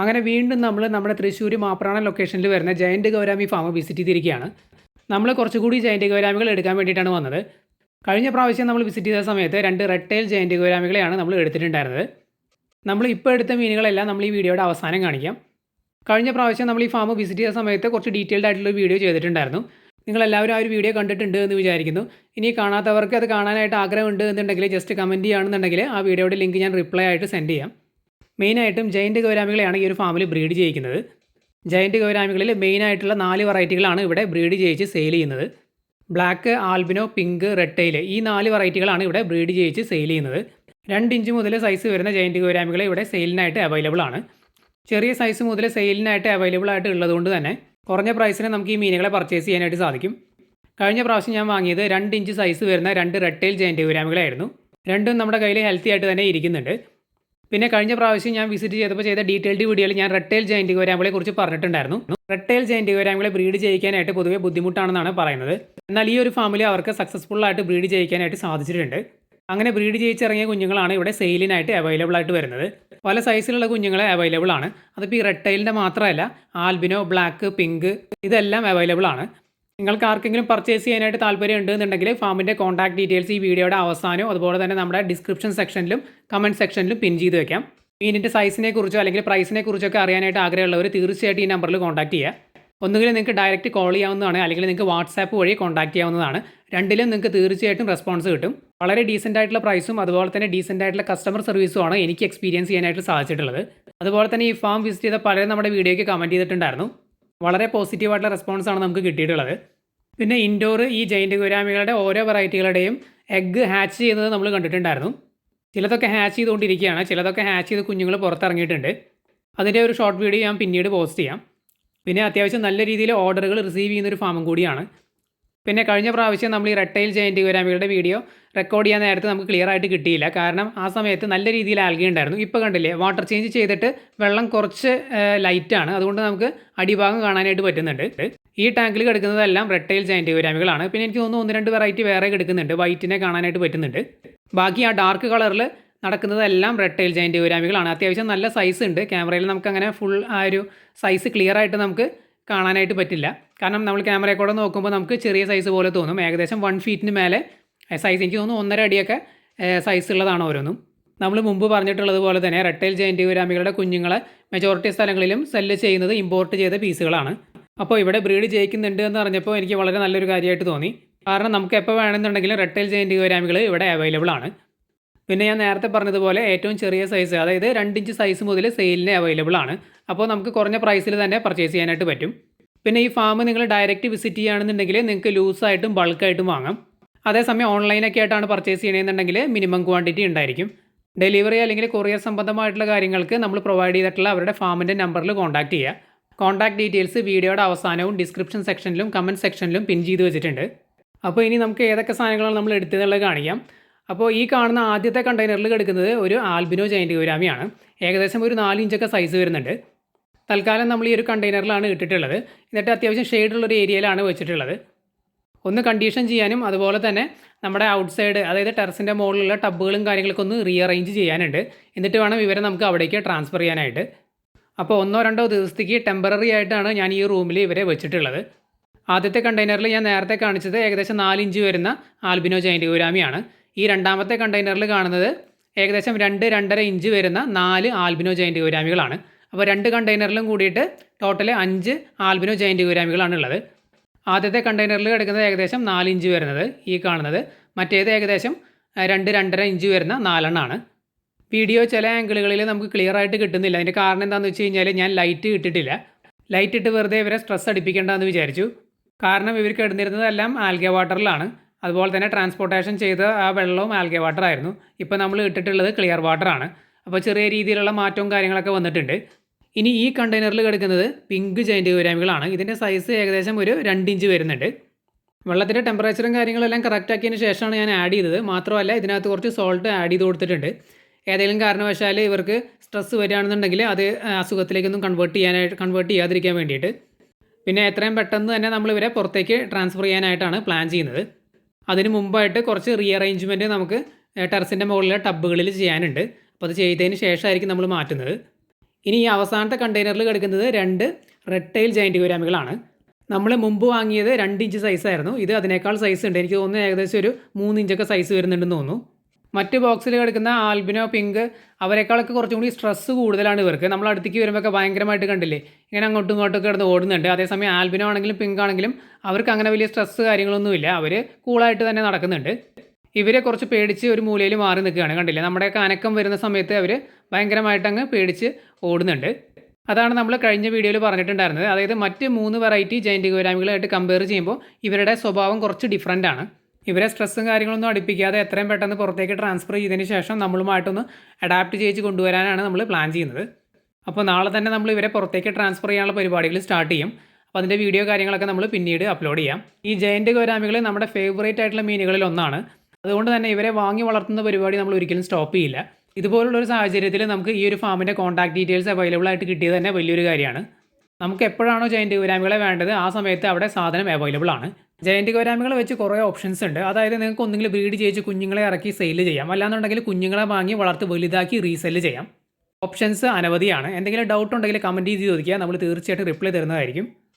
അങ്ങനെ വീണ്ടും നമ്മൾ നമ്മുടെ തൃശ്ശൂർ മാപ്രാണ ലൊക്കേഷനിൽ വരുന്ന ജയന്റ് ഗൗരാമി ഫാം വിസിറ്റ് ചെയ്തിരിക്കുകയാണ്. നമ്മൾ കുറച്ചുകൂടി ജയന്റ് ഗൗരാമികൾ എടുക്കാൻ വേണ്ടിയിട്ടാണ് വന്നത്. കഴിഞ്ഞ പ്രാവശ്യം നമ്മൾ വിസിറ്റ് ചെയ്ത സമയത്ത് രണ്ട് റെഡ് ടൈൽ ജയന്റ് ഗൗരാമികളെയാണ് നമ്മൾ എടുത്തിട്ടുണ്ടായിരുന്നത്. നമ്മൾ ഇപ്പോൾ എടുത്ത മീനുകളെല്ലാം നമ്മൾ ഈ വീഡിയോയുടെ അവസാനം കാണിക്കാം. കഴിഞ്ഞ പ്രാവശ്യം നമ്മൾ ഈ ഫാം വിസിറ്റ് ചെയ്ത സമയത്ത് കുറച്ച് ഡീറ്റെയിൽഡ് ആയിട്ടുള്ള വീഡിയോ ചെയ്തിട്ടുണ്ടായിരുന്നു. നിങ്ങളെല്ലാവരും ആ ഒരു വീഡിയോ കണ്ടിട്ടുണ്ട് എന്ന് വിചാരിക്കുന്നു. ഇനി കാണാത്തവർക്ക് അത് കാണാനായിട്ട് ആഗ്രഹമുണ്ട് എന്നുണ്ടെങ്കിൽ ജസ്റ്റ് കമന്റ് ചെയ്യുകയാണെന്നുണ്ടെങ്കിൽ ആ വീഡിയോയുടെ ലിങ്ക് ഞാൻ റിപ്ലൈ ആയിട്ട് സെൻഡ് ചെയ്യാം. മെയിനായിട്ടും ജയന്റ് ഗൗരാമികളെയാണ് ഈ ഒരു ഫാമിൽ ബ്രീഡ് ചെയ്യിക്കുന്നത്. ജയന്റ് ഗൗരാമികളിൽ മെയിനായിട്ടുള്ള നാല് വെറൈറ്റികളാണ് ഇവിടെ ബ്രീഡ് ചെയ്യിച്ച് സെയിൽ ചെയ്യുന്നത്. Black albino pink red tail ഈ നാല് വെറൈറ്റികളാണ് ഇവിടെ ബ്രീഡ് ചെയ്യിച്ച് സെയിൽ ചെയ്യുന്നത്. രണ്ട് ഇഞ്ച് മുതൽ സൈസ് വരുന്ന ജയന്റ് ഗൗരാമികൾ ഇവിടെ സെയിലിനായിട്ട് അവൈലബിൾ ആണ്. ചെറിയ സൈസ് മുതൽ സെയിലിനായിട്ട് അവൈലബിൾ ആയിട്ട് ഉള്ളതുകൊണ്ട് തന്നെ കുറഞ്ഞ പ്രൈസിന് നമുക്ക് ഈ മീനുകളെ പർച്ചേസ് ചെയ്യാനായിട്ട് സാധിക്കും. കഴിഞ്ഞ പ്രാവശ്യം ഞാൻ വാങ്ങിയത് രണ്ട് ഇഞ്ച് സൈസ് വരുന്ന രണ്ട് റെഡ് ടൈൽ ജയന്റ് ഗൗരാമികളായിരുന്നു. രണ്ടും നമ്മുടെ കയ്യിൽ ഹെൽത്തി ആയിട്ട് തന്നെ ഇരിക്കുന്നുണ്ട്. പിന്നെ കഴിഞ്ഞ പ്രാവശ്യം ഞാൻ വിസിറ്റ് ചെയ്തപ്പോൾ ചെയ്ത ഡീറ്റെയിൽഡ് വീഡിയോയിൽ ഞാൻ റെട്ടേൽ ജയന്റ് ഗോരാമികളെ കുറിച്ച് പറഞ്ഞിട്ടുണ്ടായിരുന്നു. റെട്ടേൽ ജയന്റ് ഗോരാമികളെ ബ്രീഡ് ചെയ്യിക്കാനായിട്ട് പൊതുവെ ബുദ്ധിമുട്ടാണെന്നാണ് പറയുന്നത്. എന്നാൽ ഈ ഒരു ഫാമിലി അവർക്ക് സക്സസ്ഫുൾ ആയിട്ട് ബ്രീഡ് ചെയ്യിക്കാനായിട്ട് സാധിച്ചിട്ടുണ്ട്. അങ്ങനെ ബ്രീഡ് ചെയ്യിച്ചിറങ്ങിയ കുഞ്ഞുങ്ങളാണ് ഇവിടെ സെയിലിനായിട്ട് അവൈലബിൾ ആയിട്ട് വരുന്നത്. പല സൈസിലുള്ള കുഞ്ഞുങ്ങളെ അവൈലബിൾ ആണ്. അതിപ്പോൾ ഈ റെട്ടൈലിന്റെ മാത്രമല്ല ആൽബിനോ ബ്ലാക്ക് പിങ്ക് ഇതെല്ലാം അവൈലബിൾ ആണ്. നിങ്ങൾക്ക് ആർക്കെങ്കിലും പർച്ചേസ് ചെയ്യാനായിട്ട് താല്പര്യം ഉണ്ടെന്നുണ്ടെങ്കിൽ ഫാമിന്റെ കോൺടാക്ട് ഡീറ്റെയിൽസ് ഈ വീഡിയോയുടെ അവസാനവും അതുപോലെ തന്നെ നമ്മുടെ ഡിസ്ക്രിപ്ഷൻ സെക്ഷനിലും കമന്റ് സെക്ഷനിലും പിൻ ചെയ്ത് വെക്കാം. മീനിന്റെ സൈസിനെ കുറിച്ചോ അല്ലെങ്കിൽ പ്രൈസിനെ കുറിച്ചൊക്കെ അറിയാനായിട്ട് ആഗ്രഹമുള്ളവർ തീർച്ചയായിട്ടും ഈ നമ്പറിൽ കോൺടാക്ട് ചെയ്യുക ഒന്നുകിൽ നിങ്ങൾക്ക് ഡയറക്റ്റ് കോൾ ചെയ്യാവുന്നതാണ് അല്ലെങ്കിൽ നിങ്ങൾക്ക് വാട്സാപ്പ് വഴി കോൺടാക്ട് ചെയ്യാവുന്നതാണ്. രണ്ടിലും നിങ്ങൾക്ക് തീർച്ചയായിട്ടും റെസ്പോൺസ് കിട്ടും. വളരെ ഡീസന്റ് ആയിട്ടുള്ള പ്രൈസും അതുപോലെ തന്നെ ഡീസന്റ് ആയിട്ടുള്ള കസ്റ്റമർ സർവീസുമാണ് എനിക്ക് എക്സ്പീരിയൻസ് ചെയ്യാനായിട്ട് സാധിച്ചിട്ടുള്ളത്. അതുപോലെ തന്നെ ഈ ഫാം വിസിറ്റ് ചെയ്ത പലരും നമ്മുടെ വീഡിയോയ്ക്ക് കമന്റ് ചെയ്തിട്ടുണ്ടായിരുന്നു. വളരെ പോസിറ്റീവായിട്ടുള്ള ആണ് നമുക്ക് കിട്ടിയിട്ടുള്ളത്. പിന്നെ ഇൻഡോർ ഈ ജൈന്റ് ഗുരാമികളുടെ ഓരോ വെറൈറ്റികളുടെയും എഗ്ഗ് ഹാച്ച് ചെയ്യുന്നത് നമ്മൾ കണ്ടിട്ടുണ്ടായിരുന്നു. ചിലതൊക്കെ ഹാച്ച് ചെയ്തുകൊണ്ടിരിക്കുകയാണ്. ചിലതൊക്കെ ഹാച്ച് ചെയ്ത് കുഞ്ഞുങ്ങൾ പുറത്തിറങ്ങിയിട്ടുണ്ട്. അതിന്റെ ഒരു ഷോർട്ട് വീഡിയോ ഞാൻ പിന്നീട് പോസ്റ്റ് ചെയ്യാം. പിന്നെ അത്യാവശ്യം നല്ല രീതിയിൽ ഓർഡറുകൾ റിസീവ് ചെയ്യുന്ന ഒരു ഫാമും കൂടിയാണ്. പിന്നെ കഴിഞ്ഞ പ്രാവശ്യം നമ്മൾ ഈ റെട്ടൈൽ ജയന്റ് ഗുരാമികളുടെ വീഡിയോ റെക്കോർഡ് ചെയ്യാൻ നേരത്തെ നമുക്ക് ക്ലിയർ ആയിട്ട് കിട്ടിയില്ല. കാരണം ആ സമയത്ത് നല്ല രീതിയിൽ ആൽഗി ഉണ്ടായിരുന്നു. ഇപ്പോൾ കണ്ടില്ലേ വാട്ടർ ചേഞ്ച് ചെയ്തിട്ട് വെള്ളം കുറച്ച് ലൈറ്റാണ് അതുകൊണ്ട് നമുക്ക് അടിഭാഗം കാണാനായിട്ട് പറ്റുന്നുണ്ട്. ഈ ടാങ്കിൽ കിടക്കുന്നതെല്ലാം റെട്ടൈൽ ജയന്റ് ഗുരാമികളാണ് പിന്നെ എനിക്ക് തോന്നുന്നു ഒന്ന് രണ്ട് വെറൈറ്റി വേറെ കിടക്കുന്നുണ്ട്. വൈറ്റിനെ കാണാനായിട്ട് പറ്റുന്നുണ്ട്. ബാക്കി ആ ഡാർക്ക് കളറിൽ നടക്കുന്നതെല്ലാം റെട്ടൈൽ ജയന്റ് ഗുരാമികളാണ് അത്യാവശ്യം നല്ല സൈസ് ഉണ്ട്. ക്യാമറയിൽ നമുക്ക് അങ്ങനെ ഫുൾ ആ ഒരു സൈസ് ക്ലിയർ ആയിട്ട് നമുക്ക് കാണാനായിട്ട് പറ്റില്ല. കാരണം നമ്മൾ ക്യാമറയെ കൂടെ നോക്കുമ്പോൾ നമുക്ക് ചെറിയ സൈസ് പോലെ തോന്നും. ഏകദേശം വൺ ഫീറ്റിന് മേലെ സൈസ് എനിക്ക് തോന്നുന്നു ഒന്നര അടിയൊക്കെ സൈസ് ഉള്ളതാണ് ഓരോന്നും. നമ്മൾ മുമ്പ് പറഞ്ഞിട്ടുള്ളത് പോലെ തന്നെ റെട്ടൈൽ ജയന്റ് ഗുരാമികളുടെ കുഞ്ഞുങ്ങളെ മെജോറിറ്റി സ്ഥലങ്ങളിലും സെല്ല് ചെയ്യുന്നത് ഇമ്പോർട്ട് ചെയ്ത പീസുകളാണ്. അപ്പോൾ ഇവിടെ ബ്രീഡ് ജയിക്കുന്നുണ്ട് എന്ന് പറഞ്ഞപ്പോൾ എനിക്ക് വളരെ നല്ലൊരു കാര്യമായിട്ട് തോന്നി. കാരണം നമുക്ക് എപ്പോൾ വേണമെന്നുണ്ടെങ്കിലും റെട്ടൈൽ ജയന്റ് ഗുരാമികൾ ഇവിടെ അവൈലബിൾ ആണ്. പിന്നെ ഞാൻ നേരത്തെ പറഞ്ഞതുപോലെ ഏറ്റവും ചെറിയ സൈസ് അതായത് രണ്ട് ഇഞ്ച് സൈസ് മുതൽ സെയിലിന് അവൈലബിൾ ആണ്. അപ്പോൾ നമുക്ക് കുറഞ്ഞ പ്രൈസിൽ തന്നെ പർച്ചേസ് ചെയ്യാനായിട്ട് പറ്റും. പിന്നെ ഈ ഫാം നിങ്ങൾ ഡയറക്റ്റ് വിസിറ്റ് ചെയ്യുകയാണെന്നുണ്ടെങ്കിൽ നിങ്ങൾക്ക് ലൂസായിട്ടും ബൾക്കായിട്ടും വാങ്ങാം. അതേസമയം ഓൺലൈനൊക്കെ ആയിട്ടാണ് പർച്ചേസ് ചെയ്യണമെന്നുണ്ടെങ്കിൽ മിനിമം ക്വാണ്ടിറ്റി ഉണ്ടായിരിക്കും. ഡെലിവറി അല്ലെങ്കിൽ കൊറിയർ സംബന്ധമായിട്ടുള്ള കാര്യങ്ങൾക്ക് നമ്മൾ പ്രൊവൈഡ് ചെയ്തിട്ടുള്ള അവരുടെ ഫാമിന്റെ നമ്പറിൽ കോൺടാക്ട് ചെയ്യുക. കോൺടാക്ട് ഡീറ്റെയിൽസ് വീഡിയോയുടെ അവസാനവും ഡിസ്ക്രിപ്ഷൻ സെക്ഷനിലും കമന്റ് സെക്ഷനിലും പിൻ ചെയ്ത് വെച്ചിട്ടുണ്ട്. അപ്പോൾ ഇനി നമുക്ക് ഏതൊക്കെ സാധനങ്ങളാണ് നമ്മൾ എടുത്തതെന്നുള്ളത് കാണിക്കാം. അപ്പോൾ ഈ കാണുന്ന ആദ്യത്തെ കണ്ടെയ്നറിൽ കിടക്കുന്നത് ഒരു ആൽബിനോ ജയന്റ് ഗുരാമിയാണ്. ഏകദേശം ഒരു നാല് ഇഞ്ചൊക്കെ സൈസ് വരുന്നുണ്ട്. തൽക്കാലം നമ്മൾ ഈ ഒരു കണ്ടെയ്നറിലാണ് ഇട്ടിട്ടുള്ളത്. എന്നിട്ട് അത്യാവശ്യം ഷെയ്ഡുള്ള ഒരു ഏരിയയിലാണ് വെച്ചിട്ടുള്ളത്. ഒന്ന് കണ്ടീഷൻ ചെയ്യാനും അതുപോലെ തന്നെ നമ്മുടെ ഔട്ട്സൈഡ് അതായത് ടെറസിന്റെ മുകളിലുള്ള ടബുകളും കാര്യങ്ങളൊക്കെ ഒന്ന് റീഅറേഞ്ച് ചെയ്യാനുണ്ട്. എന്നിട്ട് വേണം ഇവരെ നമുക്ക് അവിടേക്ക് ട്രാൻസ്ഫർ ചെയ്യാനായിട്ട്. അപ്പോൾ ഒന്നോ രണ്ടോ ദിവസത്തേക്ക് ടെമ്പററി ആയിട്ടാണ് ഞാൻ ഈ റൂമിൽ ഇവരെ വെച്ചിട്ടുള്ളത്. ആദ്യത്തെ കണ്ടെയ്നറിൽ ഞാൻ നേരത്തെ കാണിച്ചത് ഏകദേശം നാലിഞ്ച് വരുന്ന ആൽബിനോ ജയന്റ് ഗുരാമിയാണ്. ഈ രണ്ടാമത്തെ കണ്ടെയ്നറിൽ കാണുന്നത് ഏകദേശം രണ്ട് രണ്ടര ഇഞ്ച് വരുന്ന നാല് ആൽബിനോ ജയന്റ് ഗുരാമികളാണ്. അപ്പോൾ രണ്ട് കണ്ടെയ്നറിലും കൂടിയിട്ട് ടോട്ടൽ അഞ്ച് ആൽബിനോ ജയന്റ് ഗുരാമികളാണ് ഉള്ളത്. ആദ്യത്തെ കണ്ടെയ്നറിൽ കിടക്കുന്നത് ഏകദേശം നാല് ഇഞ്ച് വരുന്നത് ഈ കാണുന്നത്. മറ്റേത് ഏകദേശം രണ്ട് രണ്ടര ഇഞ്ച് വരുന്ന നാലെണ്ണമാണ് വീഡിയോ ചില ആംഗിളുകളിൽ നമുക്ക് ക്ലിയർ ആയിട്ട് കിട്ടുന്നില്ല. അതിന്റെ കാരണം എന്താണെന്ന് വെച്ച് കഴിഞ്ഞാൽ ഞാൻ ലൈറ്റ് ഇട്ടിട്ടില്ല. ലൈറ്റ് ഇട്ട് വെറുതെ ഇവരെ സ്ട്രെസ് അടിപ്പിക്കേണ്ടെന്ന് വിചാരിച്ചു. കാരണം ഇവർക്ക് ഇടുന്നിരുന്നതെല്ലാം ആൽഗ വാട്ടറിലാണ്. അതുപോലെ തന്നെ ട്രാൻസ്പോർട്ടേഷൻ ചെയ്ത ആ വെള്ളവും ആൽഗെ വാട്ടർ ആയിരുന്നു. ഇപ്പോൾ നമ്മൾ ഇട്ടിട്ടുള്ളത് ക്ലിയർ വാട്ടർ ആണ്. അപ്പോൾ ചെറിയ രീതിയിലുള്ള മാറ്റവും കാര്യങ്ങളൊക്കെ വന്നിട്ടുണ്ട്. ഇനി ഈ കണ്ടെയ്നറിൽ കിടക്കുന്നത് പിങ്ക് ജൈന്റ് ഗുരാമികളാണ് ഇതിന്റെ സൈസ് ഏകദേശം ഒരു രണ്ട് ഇഞ്ച് വരുന്നുണ്ട്. വെള്ളത്തിന്റെ ടെമ്പറേച്ചറും കാര്യങ്ങളെല്ലാം കറക്റ്റ് ആക്കിയതിന് ശേഷമാണ് ഞാൻ ആഡ് ചെയ്തത്. മാത്രമല്ല ഇതിനകത്ത് കുറച്ച് സോൾട്ട് ആഡ് ചെയ്ത് കൊടുത്തിട്ടുണ്ട്. ഏതെങ്കിലും കാരണവശാൽ ഇവർക്ക് സ്ട്രെസ് വരികയാണെന്നുണ്ടെങ്കിൽ അത് അസുഖത്തിലേക്കൊന്നും കൺവേർട്ട് ചെയ്യാനായിട്ട് കൺവേർട്ട് ചെയ്യാതിരിക്കാൻ വേണ്ടിയിട്ട്. പിന്നെ എത്രയും പെട്ടെന്ന് തന്നെ നമ്മൾ ഇവരെ പുറത്തേക്ക് ട്രാൻസ്ഫർ ചെയ്യാനായിട്ടാണ് പ്ലാൻ ചെയ്യുന്നത്. അതിന് മുമ്പായിട്ട് കുറച്ച് റീഅറേഞ്ച്മെന്റ് നമുക്ക് ടെറസിന്റെ മുകളിലെ ടബുകളിൽ ചെയ്യാനുണ്ട്. അപ്പോൾ അത് ചെയ്തതിന് ശേഷമായിരിക്കും നമ്മൾ മാറ്റുന്നത്. ഇനി ഈ അവസാനത്തെ കണ്ടെയ്നറിൽ കിടക്കുന്നത് രണ്ട് റെഡ് ടൈൽ ജയന്റ് ഗുരാമികളാണ്. നമ്മൾ മുമ്പ് വാങ്ങിയത് രണ്ട് ഇഞ്ച് സൈസായിരുന്നു ഇത് അതിനേക്കാൾ സൈസ് ഉണ്ട്. എനിക്ക് തോന്നുന്നു ഏകദേശം ഒരു മൂന്ന് ഇഞ്ചൊക്കെ സൈസ് വരുന്നുണ്ടെന്ന് തോന്നുന്നു. മറ്റ് ബോക്സിൽ കിടക്കുന്ന ആൽബിനോ പിങ്ക് അവരെക്കാളൊക്കെ കുറച്ചും കൂടി സ്ട്രെസ്സ് കൂടുതലാണ് ഇവർക്ക്. നമ്മൾ അടുത്തേക്ക് വരുമ്പോഴൊക്കെ ഭയങ്കരമായിട്ട് കണ്ടില്ലേ? ഇങ്ങനെ അങ്ങോട്ടും ഇങ്ങോട്ടും കിടന്ന് ഓടുന്നുണ്ട്. അതേസമയം ആൽബിനോ ആണെങ്കിലും പിങ്ക് ആണെങ്കിലും അവർക്ക് അങ്ങനെ വലിയ സ്ട്രെസ്സ് കാര്യങ്ങളൊന്നുമില്ല അവർ കൂളായിട്ട് തന്നെ നടക്കുന്നുണ്ട്. ഇവരെ കുറച്ച് പേടിച്ച് ഒരു മൂലയിൽ മാറി നിൽക്കുകയാണ്. കണ്ടില്ലേ? നമ്മുടെയൊക്കെ അനക്കം വരുന്ന സമയത്ത് അവർ ഭയങ്കരമായിട്ട് അങ്ങ് പേടിച്ച് ഓടുന്നുണ്ട്. അതാണ് നമ്മൾ കഴിഞ്ഞ വീഡിയോയിൽ പറഞ്ഞിട്ടുണ്ടായിരുന്നത്. അതായത് മറ്റ് മൂന്ന് വെറൈറ്റി ജൈന്റ് ഗോരാമികളായിട്ട് കമ്പയർ ചെയ്യുമ്പോൾ ഇവരുടെ സ്വഭാവം കുറച്ച് ഡിഫറന്റ് ആണ്. ഇവരെ സ്ട്രെസ്സും കാര്യങ്ങളൊന്നും അടുപ്പിക്കാതെ എത്രയും പെട്ടെന്ന് പുറത്തേക്ക് ട്രാൻസ്ഫർ ചെയ്തതിന് ശേഷം നമ്മളുമായിട്ടൊന്ന് അഡാപ്റ്റ് ചെയ്ത് കൊണ്ടുവരാനാണ് നമ്മൾ പ്ലാൻ ചെയ്യുന്നത്. അപ്പോൾ നാളെ തന്നെ നമ്മൾ ഇവരെ പുറത്തേക്ക് ട്രാൻസ്ഫർ ചെയ്യാനുള്ള പരിപാടികൾ സ്റ്റാർട്ട് ചെയ്യും. അപ്പോൾ അതിന്റെ വീഡിയോ കാര്യങ്ങളൊക്കെ നമ്മൾ പിന്നീട് അപ്ലോഡ് ചെയ്യാം. ഈ ജയന്റ് ഗൗരാമികൾ നമ്മുടെ ഫേവറേറ്റ് ആയിട്ടുള്ള മീനുകളിൽ ഒന്നാണ്. അതുകൊണ്ട് തന്നെ ഇവരെ വാങ്ങി വളർത്തുന്ന പരിപാടി നമ്മൾ ഒരിക്കലും സ്റ്റോപ്പ് ചെയ്യില്ല. ഇതുപോലുള്ള ഒരു സാഹചര്യത്തിൽ നമുക്ക് ഈ ഒരു ഫാമിന്റെ കോൺടാക്ട് ഡീറ്റെയിൽസ് അവൈലബിൾ ആയിട്ട് കിട്ടിയത് തന്നെ വലിയൊരു കാര്യമാണ്. നമുക്ക് എപ്പോഴാണോ ജയന്റ് ഗൗരാമികളെ വേണ്ടത് ആ സമയത്ത് അവിടെ സാധനം അവൈലബിൾ ആണ്. ജയന്റ് ഗൗരാമികളെ വെച്ച് കുറേ ഓപ്ഷൻസ് ഉണ്ട്. അതായത് നിങ്ങൾക്ക് ഒന്നെങ്കിൽ ബ്രീഡ് ചെയ്യിച്ച് കുഞ്ഞുങ്ങളെ ഇറക്കി സെയിൽ ചെയ്യാം. അല്ലാന്നുണ്ടെങ്കിൽ കുഞ്ഞുങ്ങളെ വാങ്ങി വളർത്ത് വലുതാക്കി റീസെൽ ചെയ്യാം. ഓപ്ഷൻസ് അനവധിയാണ്. എന്തെങ്കിലും ഡൗട്ട് ഉണ്ടെങ്കിൽ കമന്റ് ചെയ്ത് ചോദിക്കുക. നമ്മൾ തീർച്ചയായിട്ടും റിപ്ലൈ തരുന്നതായിരിക്കും.